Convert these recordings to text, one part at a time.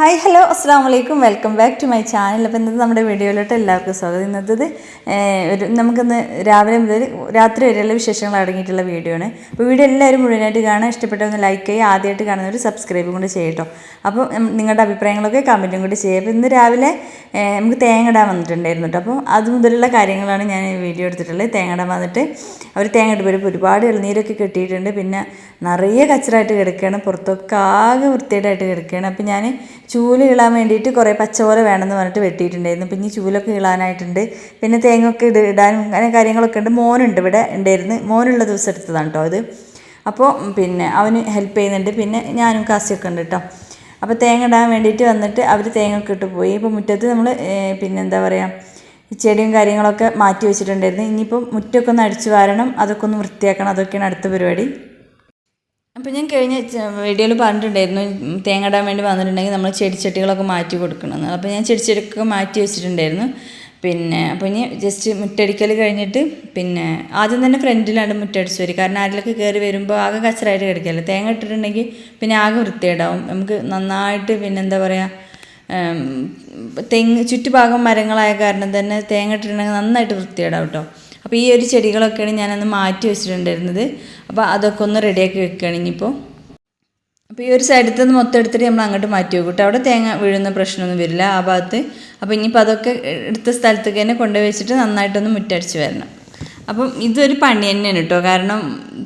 Hi hello അസ്സാം വലൈക്കും welcome back to my channel അപ്പോൾ ഇന്നത്തെ നമ്മുടെ വീഡിയോയിലോട്ട് എല്ലാവർക്കും സ്വാഗതം. ഇന്നത്തത് ഒരു നമുക്കിന്ന് രാവിലെ മുതൽ രാത്രി വരെയുള്ള വിശേഷങ്ങൾ അടങ്ങിയിട്ടുള്ള വീഡിയോ ആണ്. അപ്പോൾ വീഡിയോ എല്ലാവരും മുഴുവനായിട്ട് കാണാൻ ഇഷ്ടപ്പെട്ടൊന്ന് ലൈക്ക് ചെയ്യുക. ആദ്യമായിട്ട് കാണുന്നവർ സബ്സ്ക്രൈബും കൂടി ചെയ്യട്ടോ അപ്പോൾ നിങ്ങളുടെ അഭിപ്രായങ്ങളൊക്കെ കമന്റും കൂടി ചെയ്യുക. അപ്പോൾ ഇന്ന് രാവിലെ നമുക്ക് തേങ്ങ ഇടാൻ വന്നിട്ടുണ്ടായിരുന്നു കേട്ടോ അപ്പോൾ അത് മുതലുള്ള കാര്യങ്ങളാണ് ഞാൻ വീഡിയോ എടുത്തിട്ടുള്ളത്. തേങ്ങ ഇടാൻ വന്നിട്ട് അവർ തേങ്ങ ഇട്ട് വരുമ്പോൾ ഒരുപാട് ഇളനീരൊക്കെ കിട്ടിയിട്ടുണ്ട്. പിന്നെ നിറയെ കച്ചറായിട്ട് കിടക്കുകയാണ്. പുറത്തൊക്കെ ആകെ വൃത്തിയായിട്ടായിട്ട് കിടക്കുകയാണ്. അപ്പോൾ ഞാൻ ചൂൽ ഇളാൻ വേണ്ടിയിട്ട് കുറേ പച്ചപോലെ വേണമെന്ന് പറഞ്ഞിട്ട് വെട്ടിയിട്ടുണ്ടായിരുന്നു. പിന്നെ ചൂലൊക്കെ ഇളാനായിട്ടുണ്ട്. പിന്നെ തേങ്ങയൊക്കെ ഇട ഇടാനും അങ്ങനെ കാര്യങ്ങളൊക്കെ ഉണ്ട്. മോനുണ്ട് ഇവിടെ ഉണ്ടായിരുന്നു. മോനുള്ള ദിവസം എടുത്തതാണ് കേട്ടോ ഇത്. അപ്പോൾ പിന്നെ അവന് ഹെൽപ്പ് ചെയ്യുന്നുണ്ട്. പിന്നെ ഞാനും കാസിയൊക്കെ ഉണ്ട് കേട്ടോ അപ്പോൾ തേങ്ങ ഇടാൻ വേണ്ടിയിട്ട് വന്നിട്ട് അവർ തേങ്ങ ഒക്കെ ഇട്ട് പോയി. ഇപ്പോൾ മുറ്റത്ത് നമ്മൾ പിന്നെ എന്താ പറയുക ചെടിയും കാര്യങ്ങളൊക്കെ മാറ്റി വെച്ചിട്ടുണ്ടായിരുന്നു. ഇനിയിപ്പോൾ മുറ്റമൊക്കെ ഒന്ന് അടിച്ചു വാരണം. അതൊക്കെ ഒന്ന് വൃത്തിയാക്കണം. അതൊക്കെയാണ് അടുത്ത പരിപാടി. അപ്പോൾ ഞാൻ കഴിഞ്ഞ വീഡിയോയിൽ പറഞ്ഞിട്ടുണ്ടായിരുന്നു തേങ്ങ ഇടാൻ വേണ്ടി വന്നിട്ടുണ്ടെങ്കിൽ നമ്മൾ ചെടിച്ചട്ടികളൊക്കെ മാറ്റി കൊടുക്കണമെന്ന് അപ്പോൾ ഞാൻ ചെടിച്ചട്ടിയൊക്കെ മാറ്റി വെച്ചിട്ടുണ്ടായിരുന്നു. പിന്നെ അപ്പോൾ ഇനി ജസ്റ്റ് മുറ്റടിക്കൽ കഴിഞ്ഞിട്ട് പിന്നെ ആദ്യം തന്നെ ഫ്രണ്ടിലാണ് മുറ്റടിച്ച് വരും. കാരണം ആരിലൊക്കെ കയറി വരുമ്പോൾ ആകെ കച്ചറായിട്ട് കിടക്കുകയല്ലേ തേങ്ങ ഇട്ടിട്ടുണ്ടെങ്കിൽ പിന്നെ ആകെ വൃത്തിയുണ്ടാവും നമുക്ക് നന്നായിട്ട് പിന്നെ എന്താ പറയുക തെങ്ങ് ചുറ്റുഭാഗം മരങ്ങളായ കാരണം തന്നെ തേങ്ങ ഇട്ടിട്ടുണ്ടെങ്കിൽ നന്നായിട്ട് വൃത്തിയിടാം കേട്ടോ അപ്പോൾ ഈ ഒരു ചെടികളൊക്കെയാണ് ഞാനന്ന് മാറ്റി വെച്ചിട്ടുണ്ടായിരുന്നത്. അപ്പോൾ അതൊക്കെ ഒന്ന് റെഡിയാക്കി വെക്കുകയാണ് ഇനിയിപ്പോൾ അപ്പോൾ ഈ ഒരു സൈഡിൽ നിന്ന് മൊത്തം എടുത്തിട്ട് നമ്മൾ അങ്ങോട്ട് മാറ്റി വെക്കും അവിടെ തേങ്ങ വീഴുന്ന പ്രശ്നമൊന്നും വരില്ല ആ ഭാഗത്ത്. അപ്പോൾ ഇനിയിപ്പോൾ അതൊക്കെ എടുത്ത സ്ഥലത്തേക്ക് തന്നെ കൊണ്ടുപോയി വെച്ചിട്ട് നന്നായിട്ടൊന്ന് മുറ്റടിച്ച് വരണം. അപ്പം ഇതൊരു പണി തന്നെയാണ് കേട്ടോ. കാരണം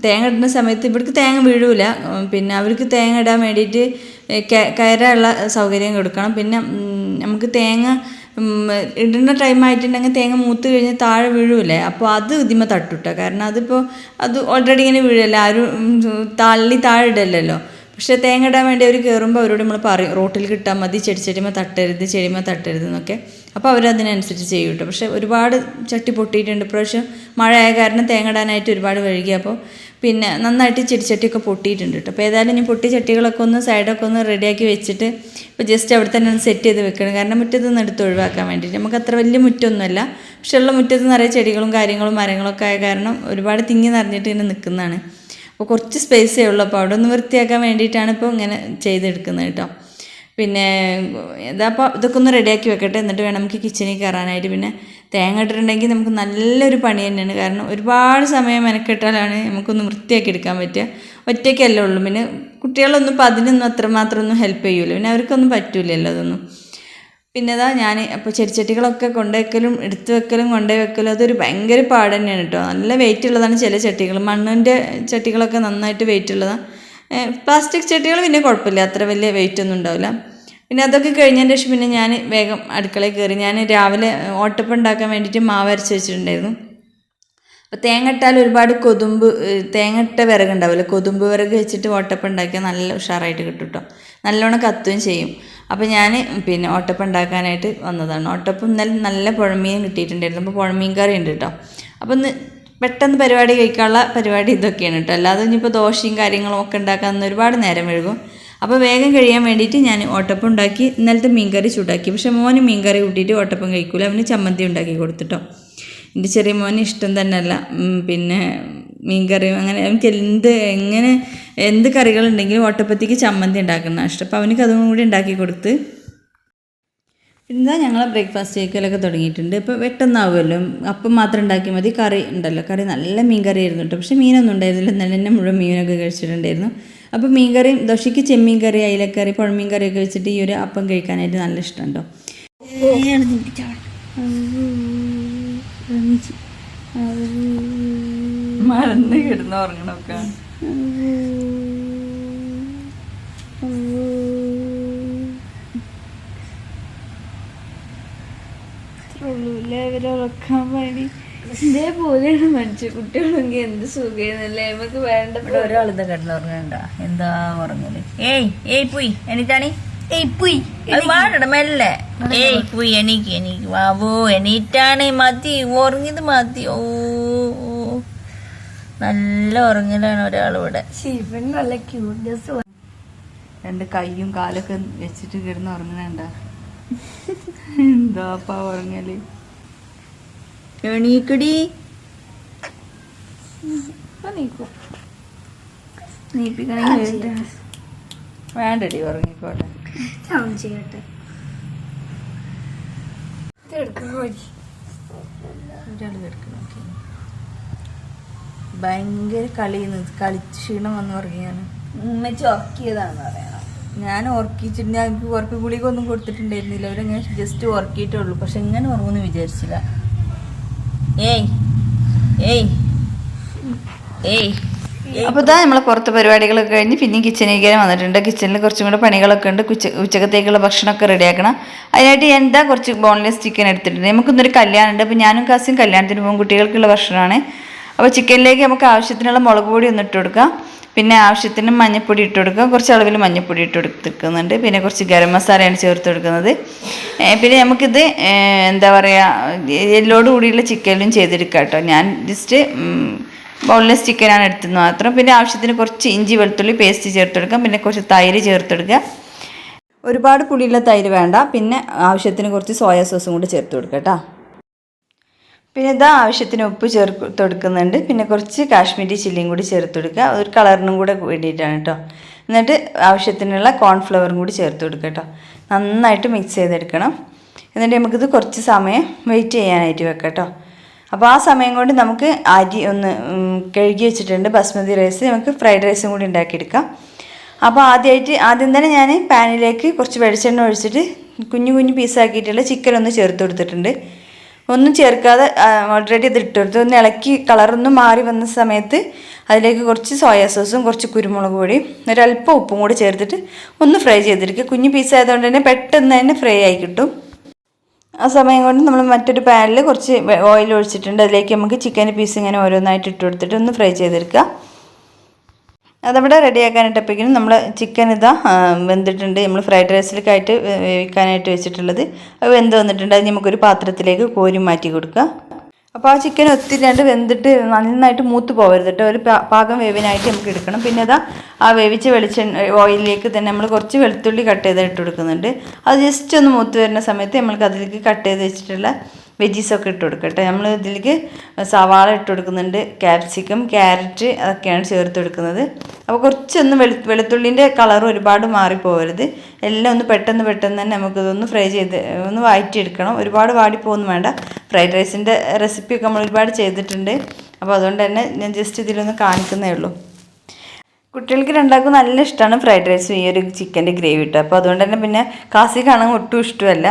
തേങ്ങ ഇടുന്ന സമയത്ത് ഇവർക്ക് തേങ്ങ വീഴൂല. പിന്നെ അവർക്ക് തേങ്ങ ഇടാൻ വേണ്ടിയിട്ട് കയറാനുള്ള സൗകര്യം കൊടുക്കണം. പിന്നെ നമുക്ക് തേങ്ങ ഇടുന്ന ടൈം ആയിട്ടുണ്ടെങ്കിൽ തേങ്ങ മൂത്ത് കഴിഞ്ഞ് താഴെ വീഴൂലേ അപ്പോൾ അത് ഇതിമ തട്ടുട്ടോ. കാരണം അതിപ്പോൾ അത് ഓൾറെഡി ഇങ്ങനെ വീഴല്ലേ? ആരും തള്ളി താഴെ ഇടല്ലല്ലോ. പക്ഷേ തേങ്ങ ഇടാൻ വേണ്ടി അവർ കയറുമ്പോൾ അവരോട് നമ്മൾ പറയും റോട്ടിൽ കിട്ടാൽ മതി ചെടി ചെടിമ തട്ടരുത് ചെടിമ തട്ടരുത് എന്നൊക്കെ. അപ്പോൾ അവരതിനനുസരിച്ച് ചെയ്യും കേട്ടോ. പക്ഷേ ഒരുപാട് ചട്ടി പൊട്ടിയിട്ടുണ്ട്. ഇപ്രാവശ്യം മഴ ആയ കാരണം തേങ്ങടാനായിട്ട് ഒരുപാട് വഴുകി അപ്പോൾ പിന്നെ നന്നായിട്ട് ചെടിച്ചട്ടിയൊക്കെ പൊട്ടിയിട്ടുണ്ട് കേട്ടോ. അപ്പോൾ ഏതായാലും ഇനി പൊട്ടി ചട്ടികളൊക്കെ ഒന്ന് സൈഡൊക്കെ ഒന്ന് റെഡിയാക്കി വെച്ചിട്ട് ഇപ്പോൾ ജസ്റ്റ് അവിടെ തന്നെ ഒന്ന് സെറ്റ് ചെയ്ത് വെക്കണം. കാരണം മുറ്റത്ത് നിന്ന് എടുത്ത് ഒഴിവാക്കാൻ വേണ്ടിയിട്ട് നമുക്ക് അത്ര വലിയ മുറ്റമൊന്നുമല്ല പക്ഷേ ഉള്ള മുറ്റത്ത് നിറയെ ചെടികളും കാര്യങ്ങളും മരങ്ങളൊക്കെ ആയ കാരണം ഒരുപാട് തിങ്ങി നിറഞ്ഞിട്ട് ഇങ്ങനെ നിൽക്കുന്നതാണ്. അപ്പോൾ കുറച്ച് സ്പേസേ ഉള്ളൂ. അപ്പോൾ അവിടെ ഒന്ന് വൃത്തിയാക്കാൻ വേണ്ടിയിട്ടാണ് ഇപ്പോൾ ഇങ്ങനെ ചെയ്തെടുക്കുന്നത് കേട്ടോ. പിന്നെ ഇതപ്പോൾ ഇതൊക്കെ ഒന്ന് റെഡിയാക്കി വെക്കട്ടെ. എന്നിട്ട് വേണം നമുക്ക് കിച്ചണിൽ കയറാനായിട്ട് പിന്നെ തേങ്ങ ഇട്ടിട്ടുണ്ടെങ്കിൽ നമുക്ക് നല്ലൊരു പണി തന്നെയാണ്. കാരണം ഒരുപാട് സമയം മെനക്കെട്ടാലാണ് നമുക്കൊന്ന് വൃത്തിയാക്കി എടുക്കാൻ പറ്റുക. ഒറ്റയ്ക്കല്ലേ ഉള്ളൂ. പിന്നെ കുട്ടികളൊന്നും ഇപ്പോൾ അതിനൊന്നും അത്രമാത്രം ഒന്നും ഹെൽപ്പ് ചെയ്യൂല. പിന്നെ അവർക്കൊന്നും പറ്റൂലല്ലോ അതൊന്നും. പിന്നെ ഇതാ ഞാൻ അപ്പോൾ ചെടിച്ചട്ടികളൊക്കെ കൊണ്ടുവയ്ക്കലും എടുത്തു വെക്കലും കൊണ്ടുപോയി വെക്കലും അതൊരു ഭയങ്കര പാട് തന്നെയാണ് കേട്ടോ. നല്ല വെയിറ്റ് ഉള്ളതാണ് ചില ചട്ടികൾ. മണ്ണിന്റെ ചട്ടികളൊക്കെ നന്നായിട്ട് വെയിറ്റ് ഉള്ളതാണ്. പ്ലാസ്റ്റിക് ചട്ടികൾ പിന്നെ കുഴപ്പമില്ല. അത്ര വലിയ വെയിറ്റ് ഒന്നും ഉണ്ടാവില്ല. പിന്നെ അതൊക്കെ കഴിഞ്ഞതിന് ശേഷം പിന്നെ ഞാൻ വേഗം അടുക്കളയിൽ കയറി. ഞാൻ രാവിലെ ഓട്ടപ്പം ഉണ്ടാക്കാൻ വേണ്ടിയിട്ട് മാവ് അരച്ച് വെച്ചിട്ടുണ്ടായിരുന്നു. അപ്പോൾ തേങ്ങ ഇട്ടാൽ ഒരുപാട് കൊതുമ്പ് തേങ്ങ ഇട്ട വിറക് ഉണ്ടാവില്ല? കൊതുമ്പ് വിറക് വെച്ചിട്ട് ഓട്ടപ്പം ഉണ്ടാക്കിയാൽ നല്ല ഉഷാറായിട്ട് കിട്ടും കേട്ടോ. നല്ലോണം കത്തുകയും ചെയ്യും. അപ്പോൾ ഞാൻ പിന്നെ ഓട്ടപ്പം ഉണ്ടാക്കാനായിട്ട് വന്നതാണ്. ഓട്ടപ്പം ഇന്നലെ നല്ല പുഴമീൻ കിട്ടിയിട്ടുണ്ടായിരുന്നു. അപ്പോൾ പുഴമീൻ കറി ഉണ്ട് കേട്ടോ. അപ്പോൾ ഒന്ന് പെട്ടെന്ന് പരിപാടി കഴിക്കാനുള്ള പരിപാടി ഇതൊക്കെയാണ് കേട്ടോ. അല്ലാതെ ഇനിയിപ്പോൾ ദോശയും കാര്യങ്ങളും ഒക്കെ ഉണ്ടാക്കാൻ ഒരുപാട് നേരം വഴുകും അപ്പോൾ വേഗം കഴിയാൻ വേണ്ടിയിട്ട് ഞാൻ ഓട്ടപ്പം ഉണ്ടാക്കി ഇന്നലത്തെ മീൻകറി ചൂടാക്കി. പക്ഷേ മോന് മീൻകറി കൂട്ടിയിട്ട് ഓട്ടപ്പം കഴിക്കൂല. അവന് ചമ്മന്തി ഉണ്ടാക്കി കൊടുത്തിട്ടോ. എന്റെ ചെറിയ മോന് ഇഷ്ടം തന്നെയല്ല. പിന്നെ മീൻകറിയും അങ്ങനെ അവനക്ക് എന്ത് എങ്ങനെ എന്ത് കറികളുണ്ടെങ്കിലും ഓട്ടപ്പത്തിക്ക് ചമ്മന്തി ഉണ്ടാക്കുന്ന ഇഷ്ടം. അപ്പോൾ അവനക്ക് അതും കൂടി ഉണ്ടാക്കി കൊടുത്ത് പിന്നെ ഞങ്ങൾ ബ്രേക്ക്ഫാസ്റ്റ് ചെയ്യലൊക്കെ തുടങ്ങിയിട്ടുണ്ട്. ഇപ്പോൾ വെട്ടെന്നാവുമല്ലോ. അപ്പം മാത്രം ഉണ്ടാക്കിയാൽ മതി. കറി ഉണ്ടല്ലോ. കറി നല്ല മീൻ കറി ആയിരുന്നു കേട്ടോ. പക്ഷേ മീനൊന്നും ഉണ്ടായിരുന്നില്ല. ഇന്നലെ തന്നെ മുഴുവൻ മീനൊക്കെ കഴിച്ചിട്ടുണ്ടായിരുന്നു. അപ്പോൾ മീൻ കറിയും ദോശയ്ക്ക് ചെമ്മീൻ കറി അയിലക്കറി പുഴമീൻ കറിയൊക്കെ വെച്ചിട്ട് ഈ ഒരു അപ്പം കഴിക്കാനായിട്ട് നല്ല ഇഷ്ടമുണ്ടോ മറന്ന് കിടന്ന് ഉറങ്ങണമൊക്കെ. ഉറക്കാൻ വേണ്ടി ഇതേപോലെയാണ് മനുഷ്യ കുട്ടികളെങ്കിൽ എന്ത് സുഖേന്നല്ലേ? നമുക്ക് വേണ്ട ഇവിടെ ഒരാളിത് കിടന്നുറങ്ങണ്ട എന്താ ഉറങ്ങൽ? ഏയ് ഏയ് പോയി എനിക്കാണി ഏയ് പോയി വാടണം മെല്ലെ ഏയ് പോയി എനിക്ക് എനിക്ക് വാവോ എണീറ്റാണ് മതി ഉറങ്ങിയത് മതി. ഓ ഓ. നല്ല ഉറങ്ങലാണ് ഒരാളിവിടെ ശിവൻ നല്ല ക്യൂട്ട്നെസ് രണ്ട് കൈയും കാലൊക്കെ വെച്ചിട്ട് കിടന്ന് ഉറങ്ങണണ്ട എന്താപ്പാ ഉറങ്ങൽ എണീക്കടി. വേണ്ടടി ഉറങ്ങിക്കോട്ടെ. ചെയ്യട്ടെ. ഭയങ്കര കളി കളിച്ചീണം വന്ന് പറയുകയാണ് ഉമ്മച്ചി ഉറക്കിയതാണെന്ന് പറയണം ഞാൻ ഉറക്കിച്ചിട്ട് ഞാൻ എനിക്ക് ഉറക്ക ഗുളിക ഒന്നും കൊടുത്തിട്ടുണ്ടായിരുന്നില്ല. അവരങ്ങനെ ജസ്റ്റ് ഉറക്കിയിട്ടേ ഉള്ളൂ. പക്ഷെ എങ്ങനെ ഉറങ്ങുമെന്ന് വിചാരിച്ചില്ല. ഏയ് ഏയ് ഏയ് അപ്പോൾ ഇതാ നമ്മളെ പുറത്ത് പരിപാടികളൊക്കെ കഴിഞ്ഞ് പിന്നെ കിച്ചനിലേക്ക് വന്നിട്ടുണ്ട്. കിച്ചണിൽ കുറച്ചും കൂടെ പണികളൊക്കെ ഉണ്ട്. ഉച്ച ഉച്ചക്കത്തേക്കുള്ള ഭക്ഷണമൊക്കെ റെഡിയാക്കണം അതിനായിട്ട് ഞാൻ എന്താ കുറച്ച് ബോൺലെസ് ചിക്കൻ എടുത്തിട്ടുണ്ട്. നമുക്കിന്നൊരു കല്യാണം ഉണ്ട് അപ്പോൾ ഞാനും കാസും കല്യാണത്തിന് പോകും. കുട്ടികൾക്കുള്ള ഭക്ഷണമാണ്. അപ്പോൾ ചിക്കനിലേക്ക് നമുക്ക് ആവശ്യത്തിനുള്ള മുളക് പൊടി ഒന്ന് ഇട്ട് കൊടുക്കാം. പിന്നെ ആവശ്യത്തിന് മഞ്ഞൾപ്പൊടി ഇട്ട് കൊടുക്കുക. കുറച്ച് അളവിൽ മഞ്ഞൾപ്പൊടി ഇട്ട് കൊടുത്തിരിക്കുന്നുണ്ട്. പിന്നെ കുറച്ച് ഗരം മസാലയാണ് ചേർത്ത് കൊടുക്കുന്നത്. പിന്നെ നമുക്കിത് എന്താ പറയുക എല്ലോട് കൂടിയുള്ള ചിക്കനും ചെയ്തെടുക്കാം കേട്ടോ. ഞാൻ ജസ്റ്റ് ബൗൺലെസ് ചിക്കനാണ് എടുത്തത് മാത്രം. പിന്നെ ആവശ്യത്തിന് കുറച്ച് ഇഞ്ചി വെളുത്തുള്ളി പേസ്റ്റ് ചേർത്ത് കൊടുക്കാം. പിന്നെ കുറച്ച് തൈര് ചേർത്ത് കൊടുക്കുക. ഒരുപാട് പുളിയുള്ള തൈര് വേണ്ട. പിന്നെ ആവശ്യത്തിന് കുറച്ച് സോയാ സോസും കൂടി ചേർത്ത് കൊടുക്കാം കേട്ടോ. പിന്നെ ഇത് ആവശ്യത്തിന് ഉപ്പ് ചേർത്ത് കൊടുക്കുന്നുണ്ട് പിന്നെ കുറച്ച് കാശ്മീരി ചില്ലിയും കൂടി ചേർത്ത് കൊടുക്കുക. ഒരു കളറിനും കൂടെ വേണ്ടിയിട്ടാണ് കേട്ടോ. എന്നിട്ട് ആവശ്യത്തിനുള്ള കോൺഫ്ലവറും കൂടി ചേർത്ത് കൊടുക്കുക കേട്ടോ. നന്നായിട്ട് മിക്സ് ചെയ്തെടുക്കണം. എന്നിട്ട് നമുക്കിത് കുറച്ച് സമയം വെയിറ്റ് ചെയ്യാനായിട്ട് വെക്കാം കേട്ടോ. അപ്പോൾ ആ സമയം കൊണ്ട് നമുക്ക് അരി ഒന്ന് കഴുകി വെച്ചിട്ടുണ്ട് ബസ്മതി റൈസ് നമുക്ക് ഫ്രൈഡ് റൈസും കൂടി ഉണ്ടാക്കിയെടുക്കാം. അപ്പോൾ ആദ്യമായിട്ട് ആദ്യം തന്നെ ഞാൻ പാനിലേക്ക് കുറച്ച് വെളിച്ചെണ്ണ ഒഴിച്ചിട്ട് കുഞ്ഞു കുഞ്ഞു പീസാക്കിയിട്ടുള്ള ചിക്കൻ ഒന്ന് ചേർത്ത് കൊടുത്തിട്ടുണ്ട്. ഒന്നും ചേർക്കാതെ ഓൾറെഡി ഇത് ഇട്ടെടുത്ത് ഒന്ന് ഇളക്കി കളറൊന്നും മാറി വന്ന സമയത്ത് അതിലേക്ക് കുറച്ച് സോയാ സോസും കുറച്ച് കുരുമുളക് പൊടിയും ഒരല്പം ഉപ്പും കൂടി ചേർത്തിട്ട് ഒന്ന് ഫ്രൈ ചെയ്തെടുക്കുക കുഞ്ഞു പീസ് ആയതുകൊണ്ട് തന്നെ പെട്ടെന്ന് തന്നെ ഫ്രൈ ആയി കിട്ടും. ആ സമയം കൊണ്ട് നമ്മൾ മറ്റൊരു പാനിൽ കുറച്ച് ഓയിൽ ഒഴിച്ചിട്ടുണ്ട്. അതിലേക്ക് നമുക്ക് ചിക്കൻ പീസ് ഇങ്ങനെ ഓരോന്നായിട്ട് ഇട്ട് കൊടുത്തിട്ട് ഒന്ന് ഫ്രൈ ചെയ്തെടുക്കുക. അതവിടെ റെഡിയാക്കാനായിട്ടപ്പോഴേക്കും നമ്മൾ ചിക്കൻ ഇതാ വെന്തിട്ടുണ്ട്. നമ്മൾ ഫ്രൈഡ് റൈസിലേക്കായിട്ട് വേവിക്കാനായിട്ട് വെച്ചിട്ടുള്ളത്. അത് വെന്ത് വന്നിട്ടുണ്ട്. അത് നമുക്കൊരു പാത്രത്തിലേക്ക് കോരി മാറ്റി കൊടുക്കുക അപ്പോൾ ആ ചിക്കൻ ഒത്തിരി രണ്ട് വെന്തിട്ട് നന്നായിട്ട് മൂത്ത് പോകരുത് കേട്ടോ ഒരു പാകം വേവിനായിട്ട് നമുക്ക് എടുക്കണം. പിന്നെ അതാ ആ വേവിച്ച വെളിച്ചെണ്ണ ഓയിലിലേക്ക് തന്നെ നമ്മൾ കുറച്ച് വെളുത്തുള്ളി കട്ട് ചെയ്ത് ഇട്ട് കൊടുക്കുന്നുണ്ട്. അത് ജസ്റ്റ് ഒന്ന് മൂത്ത് വരുന്ന സമയത്ത് നമ്മൾക്ക് അതിലേക്ക് കട്ട് ചെയ്ത് വെച്ചിട്ടുള്ള വെജീസൊക്കെ ഇട്ട് കൊടുക്കട്ടെ. നമ്മൾ ഇതിലേക്ക് സവാള ഇട്ട് കൊടുക്കുന്നുണ്ട് ക്യാപ്സിക്കം ക്യാരറ്റ് അതൊക്കെയാണ് ചേർത്ത് കൊടുക്കുന്നത്. അപ്പോൾ കുറച്ചൊന്ന് വെളു വെളുത്തുള്ളിന്റെ കളർ ഒരുപാട് മാറിപ്പോകരുത് എല്ലാം ഒന്ന് പെട്ടെന്ന് പെട്ടെന്ന് തന്നെ നമുക്കിതൊന്ന് ഫ്രൈ ചെയ്ത് ഒന്ന് വഴറ്റിയെടുക്കണം ഒരുപാട് വാടിപ്പോകുന്നു വേണ്ട. ഫ്രൈഡ് റൈസിന്റെ റെസിപ്പിയൊക്കെ നമ്മൾ ഒരുപാട് ചെയ്തിട്ടുണ്ട്. അപ്പോൾ അതുകൊണ്ട് തന്നെ ഞാൻ ജസ്റ്റ് ഇതിലൊന്ന് കാണിക്കുന്നേ ഉള്ളൂ. കുട്ടികൾക്ക് രണ്ടാൾക്കും നല്ല ഇഷ്ടമാണ് ഫ്രൈഡ് റൈസും ഈ ഒരു ചിക്കന്റെ ഗ്രേവി ഇട്ട്. അപ്പോൾ അതുകൊണ്ട് തന്നെ പിന്നെ കാസി കാണാൻ ഒട്ടും ഇഷ്ടമല്ല.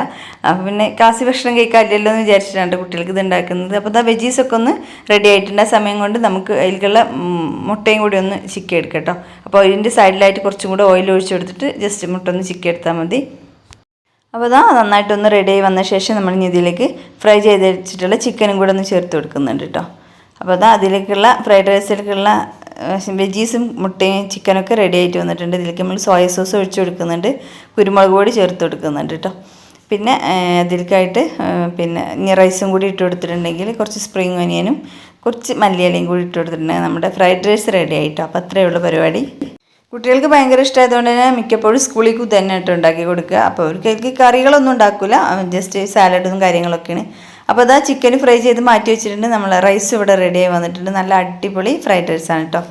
അപ്പോൾ പിന്നെ കാസി ഭക്ഷണം കഴിക്കാറില്ലല്ലോ എന്ന് വിചാരിച്ചിട്ടാണ് കുട്ടികൾക്ക് ഇത് ഉണ്ടാക്കുന്നത് അപ്പോൾ ഇതാ വെജീസൊക്കെ ഒന്ന് റെഡി ആയിട്ടുണ്ട്. സമയം കൊണ്ട് നമുക്ക് അതിലേക്കുള്ള മുട്ടയും കൂടി ഒന്ന് ചിക്കി എടുക്കാം അപ്പോൾ ഇതിന്റെ സൈഡിലായിട്ട് കുറച്ചും കൂടെ ഓയിൽ ഒഴിച്ച് കൊടുത്തിട്ട് ജസ്റ്റ് മുട്ട ഒന്ന് ചിക്കി എടുത്താൽ മതി. അപ്പോൾ അതാ നന്നായിട്ടൊന്ന് റെഡി ആയി വന്ന ശേഷം നമ്മൾ ഇതിലേക്ക് ഫ്രൈ ചെയ്ത് വെച്ചിട്ടുള്ള ചിക്കനും കൂടെ ഒന്ന് ചേർത്ത് കൊടുക്കുന്നുണ്ട് കേട്ടോ. അപ്പോൾ അതാ അതിലേക്കുള്ള ഫ്രൈഡ് റൈസിലേക്കുള്ള വെജീസും മുട്ടയും ചിക്കനൊക്കെ റെഡി ആയിട്ട് വന്നിട്ടുണ്ട്. ഇതിലേക്ക് നമ്മൾ സോയ സോസ് ഒഴിച്ചു കൊടുക്കുന്നുണ്ട്. കുരുമുളക് പൊടി ചേർത്ത് കൊടുക്കുന്നുണ്ട് കേട്ടോ പിന്നെ ഇതിലേക്കായിട്ട് പിന്നെ റൈസും കൂടി ഇട്ട് കൊടുത്തിട്ടുണ്ടെങ്കിൽ കുറച്ച് സ്പ്രിങ് ഒനിയനും കുറച്ച് മല്ലിയിലയും കൂടി ഇട്ട് കൊടുത്തിട്ടുണ്ടെങ്കിൽ നമ്മുടെ ഫ്രൈഡ് റൈസ് റെഡി ആയിട്ടോ. അപ്പോൾ അത്രയേ ഉള്ളൂ പരിപാടി. കുട്ടികൾക്ക് ഭയങ്കര ഇഷ്ടമായതുകൊണ്ട് തന്നെ മിക്കപ്പോഴും സ്കൂളിൽ തന്നെ ഇട്ട് ഉണ്ടാക്കി കൊടുക്കുക. അപ്പോൾ അവർക്ക് കറികളൊന്നും ഉണ്ടാക്കില്ല ജസ്റ്റ് സാലഡും കാര്യങ്ങളൊക്കെയാണ്. അപ്പോൾ അതാ ചിക്കൻ ഫ്രൈ ചെയ്ത് മാറ്റി വെച്ചിട്ടുണ്ട്. നമ്മൾ റൈസ് ഇവിടെ റെഡിയായി വന്നിട്ടുണ്ട്. നല്ല അടിപൊളി ഫ്രൈഡ് റൈസ് ആണ് കേട്ടോ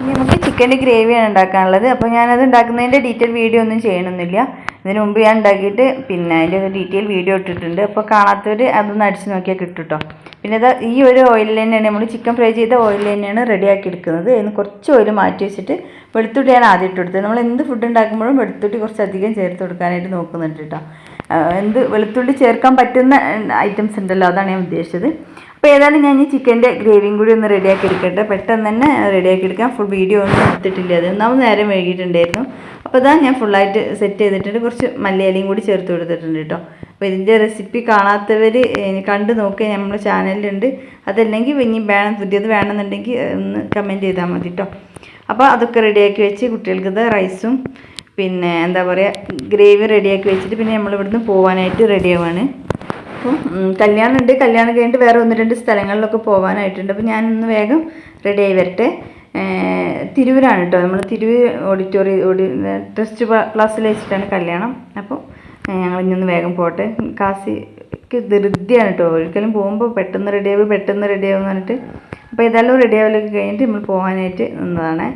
ഇനി നമുക്ക് ചിക്കന്റെ ഗ്രേവിയാണ് ഉണ്ടാക്കാനുള്ളത്. അപ്പോൾ ഞാനത് ഉണ്ടാക്കുന്നതിന്റെ ഡീറ്റെയിൽ വീഡിയോ ഒന്നും ചെയ്യണമെന്നില്ല ഇതിന് മുമ്പ് ഞാൻ ഉണ്ടാക്കിയിട്ട് പിന്നെ അതിന്റെ ഡീറ്റെയിൽ വീഡിയോ ഇട്ടിട്ടുണ്ട്. അപ്പോൾ കാണാത്തവർ അതൊന്ന് അടിച്ച് നോക്കിയാൽ കിട്ടും കേട്ടോ പിന്നെ ഇത് ഈ ഒരു ഓയിലിൽ തന്നെയാണ് നമ്മൾ ചിക്കൻ ഫ്രൈ ചെയ്ത ഓയിലിൽ തന്നെയാണ് റെഡിയാക്കി എടുക്കുന്നത്. അതിന് കുറച്ച് ഓയിൽ മാറ്റി വെച്ചിട്ട് വെളുത്തുള്ളിയാണ് ആദ്യം ഇട്ട് കൊടുത്തത്. നമ്മൾ എന്ത് ഫുഡ് ഉണ്ടാക്കുമ്പോഴും വെളുത്തുള്ളി കുറച്ച് അധികം ചേർത്ത് കൊടുക്കാനായിട്ട് നോക്കുന്നുണ്ട് കേട്ടോ എന്ത് വെളുത്തുള്ളി ചേർക്കാൻ പറ്റുന്ന ഐറ്റംസ് ഉണ്ടല്ലോ അതാണ് ഞാൻ ഉദ്ദേശിച്ചത്. അപ്പോൾ ഏതായാലും ഞാൻ ഈ ചിക്കന്റെ ഗ്രേവിയും കൂടി ഒന്ന് റെഡിയാക്കി എടുക്കട്ടെ. പെട്ടെന്ന് തന്നെ റെഡിയാക്കി എടുക്കാം ഫുൾ വീഡിയോ ഒന്നും എടുത്തിട്ടില്ല. അത് ഒന്നാമത് നേരം വൈകിട്ടുണ്ടായിരുന്നു അപ്പോൾ ഇതാ ഞാൻ ഫുള്ളായിട്ട് സെറ്റ് ചെയ്തിട്ടുണ്ട്. കുറച്ച് മല്ലിയിലയും കൂടി ചേർത്ത് കൊടുത്തിട്ടുണ്ട് കേട്ടോ. അപ്പോൾ ഇതിന്റെ റെസിപ്പി കാണാത്തവർ കണ്ടു നോക്കുക നമ്മുടെ ചാനലിലുണ്ട്. അതല്ലെങ്കിൽ ഇനി വേണം പുതിയത് വേണമെന്നുണ്ടെങ്കിൽ ഒന്ന് കമന്റ് ചെയ്താൽ മതി കേട്ടോ. അപ്പോൾ അതൊക്കെ റെഡിയാക്കി വെച്ച് കുട്ടികൾക്ക് റൈസും പിന്നെ എന്താ പറയുക ഗ്രേവി റെഡിയാക്കി വെച്ചിട്ട് പിന്നെ നമ്മൾ ഇവിടുന്ന് പോകാനായിട്ട് റെഡിയാവാണ്. അപ്പോൾ ഉം, കല്യാണം ഉണ്ട് കല്യാണം കഴിഞ്ഞിട്ട് വേറെ ഒന്ന് രണ്ട് സ്ഥലങ്ങളിലൊക്കെ പോകാനായിട്ടുണ്ട് അപ്പോൾ ഞാനൊന്ന് വേഗം റെഡിയായി വരട്ടെ. തിരൂരാണ് കേട്ടോ നമ്മൾ തിരൂർ ഓഡിറ്റോറിയം ഓഡി ട്രസ്റ്റ് ക്ലാസ്സിൽ വെച്ചിട്ടാണ് കല്യാണം. അപ്പോൾ ഞങ്ങൾ ഇന്നൊന്ന് വേഗം പോട്ടെ. കാശിക്ക് ധൃതിയാണ് കേട്ടോ ഒരിക്കലും പോകുമ്പോൾ പെട്ടെന്ന് റെഡിയാവും പെട്ടെന്ന് റെഡിയാവും എന്ന് പറഞ്ഞിട്ട്. അപ്പോൾ ഏതായാലും റെഡി ആവലൊക്കെ കഴിഞ്ഞിട്ട് നമ്മൾ പോകാനായിട്ട് നിന്നതാണ്.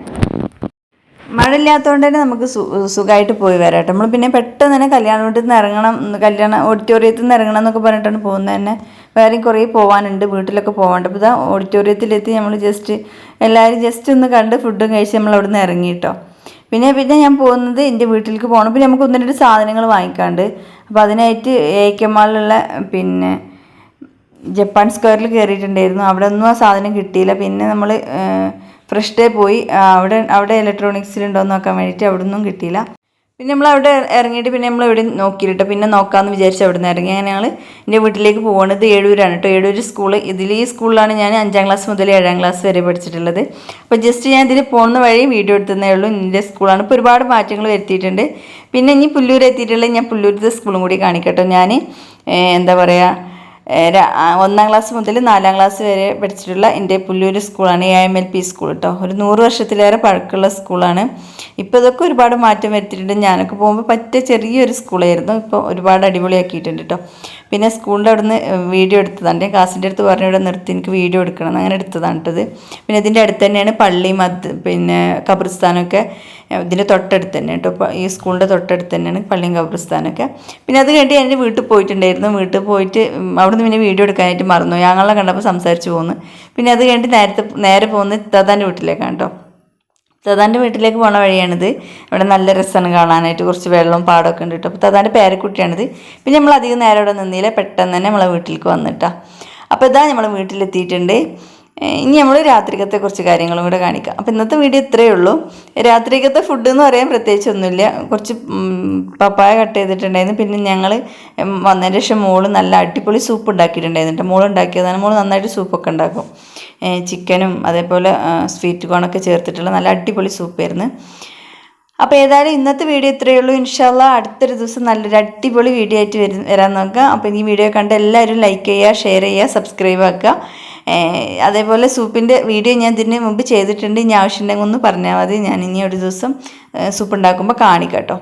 മഴ ഇല്ലാത്തതുകൊണ്ട് തന്നെ നമുക്ക് സുഖമായിട്ട് പോയി വരാം നമ്മൾ പിന്നെ പെട്ടെന്ന് തന്നെ കല്യാണ വീട്ടിൽ നിന്ന് ഇറങ്ങണം കല്യാണ ഓഡിറ്റോറിയത്തിൽ നിന്ന് ഇറങ്ങണം എന്നൊക്കെ പറഞ്ഞിട്ടാണ് പോകുന്നത്. തന്നെ വേറെ കുറേ പോകാനുണ്ട് വീട്ടിലൊക്കെ പോകാണ്ട് അപ്പോൾ ഇതാ ഓഡിറ്റോറിയത്തിലെത്തി നമ്മൾ ജസ്റ്റ് എല്ലാവരും ജസ്റ്റ് ഒന്ന് കണ്ട് ഫുഡും കഴിച്ച് നമ്മൾ അവിടെ നിന്ന് ഇറങ്ങി കേട്ടോ പിന്നെ പിന്നെ ഞാൻ പോകുന്നത് എന്റെ വീട്ടിലേക്ക് പോകണം പിന്നെ നമുക്ക് ഒന്ന് രണ്ട് സാധനങ്ങൾ വാങ്ങിക്കാണ്ട് അപ്പോൾ അതിനായിട്ട് എ കെ മാളിലുള്ള പിന്നെ ജപ്പാൻ സ്ക്വയറിൽ കയറിയിട്ടുണ്ടായിരുന്നു. അവിടെ ഒന്നും ആ സാധനം കിട്ടിയില്ല. പിന്നെ നമ്മൾ ഫ്രഷ് ഡേ പോയി. അവിടെ അവിടെ ഇലക്ട്രോണിക്സിലുണ്ടോ എന്ന് നോക്കാൻ വേണ്ടിയിട്ട് അവിടെ ഒന്നും കിട്ടിയില്ല. പിന്നെ നമ്മൾ അവിടെ ഇറങ്ങിയിട്ട് പിന്നെ നമ്മൾ എവിടെ നോക്കിയിട്ടോ പിന്നെ നോക്കാമെന്ന് വിചാരിച്ച് അവിടെ നിന്ന് ഇറങ്ങി. അങ്ങനെ ഞങ്ങൾ എന്റെ വീട്ടിലേക്ക് പോകുന്നത് ഏഴൂരാണ് കേട്ടോ ഏഴൂർ സ്കൂൾ ഇതിൽ ഈ സ്കൂളിലാണ് ഞാൻ അഞ്ചാം ക്ലാസ് മുതൽ ഏഴാം ക്ലാസ് വരെ പഠിച്ചിട്ടുള്ളത്. അപ്പോൾ ജസ്റ്റ് ഞാൻ ഇതിൽ പോകുന്ന വഴി വീഡിയോ എടുത്തതേ ഉള്ളൂ. എന്റെ സ്കൂളാണ് ഇപ്പോൾ ഒരുപാട് മാറ്റങ്ങൾ വരുത്തിയിട്ടുണ്ട്. പിന്നെ ഇനി പുല്ലൂർ എത്തിയിട്ടുള്ളത് ഞാൻ പുല്ലൂരത്തെ സ്കൂളും കൂടി കാണിക്കട്ടോ. ഞാൻ എന്താ പറയുക ഒന്നാം ക്ലാസ് മുതൽ നാലാം ക്ലാസ് വരെ പഠിച്ചിട്ടുള്ള എന്റെ പുല്ലൂർ സ്കൂളാണ് A M L P school കേട്ടോ ഒരു നൂറ് വർഷത്തിലേറെ പഴക്കമുള്ള സ്കൂളാണ്. ഇപ്പോൾ ഇതൊക്കെ ഒരുപാട് മാറ്റം വരുത്തിയിട്ടുണ്ട്. ഞാനൊക്കെ പോകുമ്പോൾ പറ്റിയ ചെറിയൊരു സ്കൂളായിരുന്നു. ഇപ്പോൾ ഒരുപാട് അടിപൊളിയാക്കിയിട്ടുണ്ട് കേട്ടോ പിന്നെ സ്കൂളിന്റെ അവിടുന്ന് വീഡിയോ എടുത്തതാണ്. എന്റെ ക്ലാസ്സിന്റെ അടുത്ത് പറഞ്ഞു ഇവിടെ നിർത്തി എനിക്ക് വീഡിയോ എടുക്കണം അങ്ങനെ എടുത്തതാണ് കേട്ടത് പിന്നെ ഇതിന്റെ അടുത്ത് തന്നെയാണ് പള്ളി മദ് പിന്നെ ഖബർസ്ഥാനമൊക്കെ ഇതിന്റെ തൊട്ടടുത്ത് തന്നെ കേട്ടോ. ഈ സ്കൂളിന്റെ തൊട്ടടുത്ത് തന്നെയാണ് പള്ളിയും ഖബർസ്ഥാനൊക്കെ പിന്നെ അത് കഴിഞ്ഞ് എന്റെ വീട്ടിൽ പോയിട്ടുണ്ടായിരുന്നു. വീട്ടിൽ പോയിട്ട് അവിടുന്ന് പിന്നെ വീഡിയോ എടുക്കാനായിട്ട് മറന്നു. ഞങ്ങളെ കണ്ടപ്പോൾ സംസാരിച്ച് പോകുന്നു പിന്നെ അത് കഴിഞ്ഞിട്ട് നേരത്തെ നേരെ പോകുന്നത് തതാന്റെ വീട്ടിലേക്കാണ് കേട്ടോ. തതാന്റെ വീട്ടിലേക്ക് പോണ വഴിയാണിത്. ഇവിടെ നല്ല രസമാണ് കാണാനായിട്ട്. കുറച്ച് വെള്ളവും പാടമൊക്കെ ഉണ്ട് കേട്ടോ. അപ്പോൾ തതാന്റെ പേരക്കുട്ടിയാണിത്. പിന്നെ നമ്മൾ അധികം നേരം ഇവിടെ നിന്നില്ല. പെട്ടെന്ന് തന്നെ നമ്മളെ വീട്ടിലേക്ക് വന്നിട്ടാ. അപ്പോൾ ഇതാ നമ്മൾ വീട്ടിലെത്തിയിട്ടുണ്ട്. ഇനി നമ്മൾ രാത്രിക്കത്തെ കുറച്ച് കാര്യങ്ങളും കൂടെ കാണിക്കാം. അപ്പോൾ ഇന്നത്തെ വീഡിയോ ഇത്രയേ ഉള്ളൂ. രാത്രിക്കത്തെ ഫുഡ് എന്ന് പറയാൻ പ്രത്യേകിച്ച് ഒന്നുമില്ല. കുറച്ച് പപ്പായ കട്ട് ചെയ്തിട്ടുണ്ടായിരുന്നു. പിന്നെ ഞങ്ങൾ വന്നതിന് ശേഷം മോൾ നല്ല അടിപൊളി സൂപ്പ് ഉണ്ടാക്കിയിട്ടുണ്ടായിരുന്നു മോൾ ഉണ്ടാക്കിയതാണ്. മോൾ നന്നായിട്ട് സൂപ്പൊക്കെ ഉണ്ടാക്കും. ചിക്കനും അതേപോലെ സ്വീറ്റ് കോണൊക്കെ ചേർത്തിട്ടുള്ള നല്ല അടിപൊളി സൂപ്പായിരുന്നു. അപ്പോൾ ഏതായാലും ഇന്നത്തെ വീഡിയോ ഇത്രയേ ഉള്ളൂ. ഇൻഷാല്ല അടുത്തൊരു ദിവസം നല്ലൊരു അടിപൊളി വീഡിയോ ആയിട്ട് വരും വരാൻ നോക്കുക. അപ്പോൾ ഈ വീഡിയോ കണ്ട് എല്ലാവരും ലൈക്ക് ചെയ്യുക ഷെയർ ചെയ്യുക സബ്സ്ക്രൈബ് ആക്കുക. അതേപോലെ സൂപ്പിന്റെ വീഡിയോ ഞാൻ ഇതിന് മുമ്പ് ചെയ്തിട്ടുണ്ട്. ഇനി ആവശ്യമുണ്ടെങ്കിൽ ഒന്ന് പറഞ്ഞാൽ മതി. ഞാൻ ഇനി ഒരു ദിവസം സൂപ്പ് ഉണ്ടാക്കുമ്പോൾ കാണിക്കാം കേട്ടോ.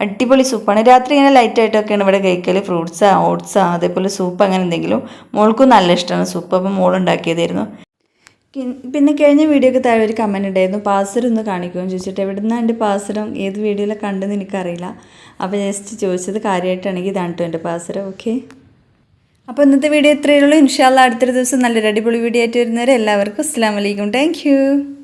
അടിപൊളി സൂപ്പാണ്. രാത്രി ഇങ്ങനെ ലൈറ്റായിട്ടൊക്കെയാണ് ഇവിടെ കഴിക്കൽ ഫ്രൂട്ട്സാ ഓട്സാ അതേപോലെ സൂപ്പ് അങ്ങനെ എന്തെങ്കിലും. മോൾക്കും നല്ല ഇഷ്ടമാണ് സൂപ്പ്. അപ്പോൾ കിൻ- പിന്നെ കഴിഞ്ഞ വീഡിയോക്ക് താഴെ ഒരു കമന്റ് ഉണ്ടായിരുന്നു പാസർ ഒന്ന് കാണിക്കുമെന്ന് ചോദിച്ചിട്ട് എവിടെ നിന്നാണ് എന്റെ പാസരം ഏത് വീഡിയോയിലും കണ്ടെന്ന് എനിക്കറിയില്ല. അപ്പോൾ ജസ്റ്റ് ചോദിച്ചത് കാര്യമായിട്ടാണെങ്കിൽ ഇതാണ് കേട്ടോ എന്റെ പാസരം ഓക്കെ അപ്പോൾ ഇന്നത്തെ വീഡിയോ ഇത്രയേ ഉള്ളൂ. ഇൻഷാല്ല അടുത്തൊരു ദിവസം നല്ലൊരു അടിപൊളി വീഡിയോ ആയിട്ട് വരുന്നവരെ എല്ലാവർക്കും അസ്സാം വലൈക്കും താങ്ക്